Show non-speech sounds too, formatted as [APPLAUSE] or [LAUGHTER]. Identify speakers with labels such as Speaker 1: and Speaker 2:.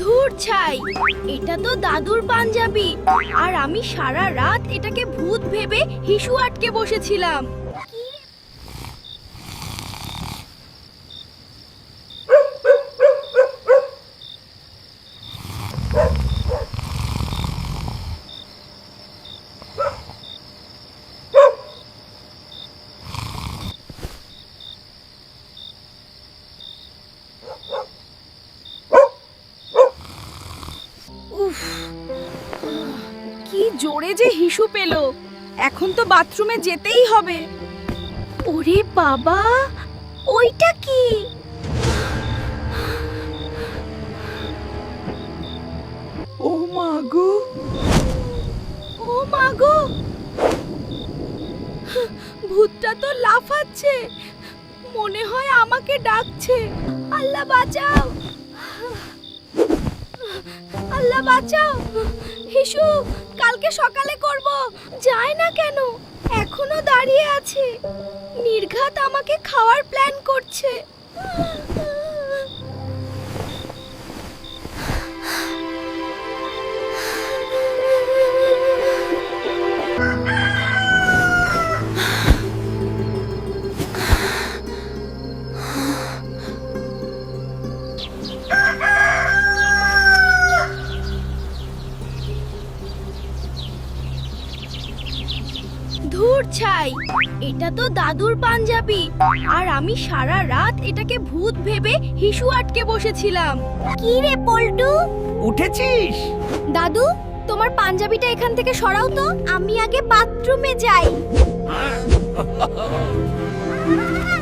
Speaker 1: ধুর ছাই, এটা তো দাদুর পাঞ্জাবি। আর আমি সারা রাত এটাকে ভূত ভেবে হিসু আটকে বসেছিলাম। উফ কি জোরে যে হিসু পেল। এখন তো বাথরুমে যেতেই হবে। ওরে বাবা ওইটা কি?
Speaker 2: ও মা গো।
Speaker 1: ও মা গো। ভূতটা তো লাফাচ্ছে মনে হয় আমাকে ডাকছে। আল্লাহ বাঁচাও। বাঁচাও। হিসু, কালকে সকালে করব। যায় না কেন? এখনও দাঁড়িয়ে আছে। নির্ঘাত আমাকে খাওয়ার প্ল্যান করছে। ধুর ছাই। এটা তো দাদুর পাঞ্জাবি। আর আমি সারা রাত এটাকে ভূত ভেবে হিসু আটকে বসেছিলাম। কি রে পল্টু?
Speaker 2: উঠেছিস?
Speaker 1: দাদু তোমার পাঞ্জাবিটা এখান থেকে সরাও তো। আমি আগে বাথরুমে যাই। [LAUGHS]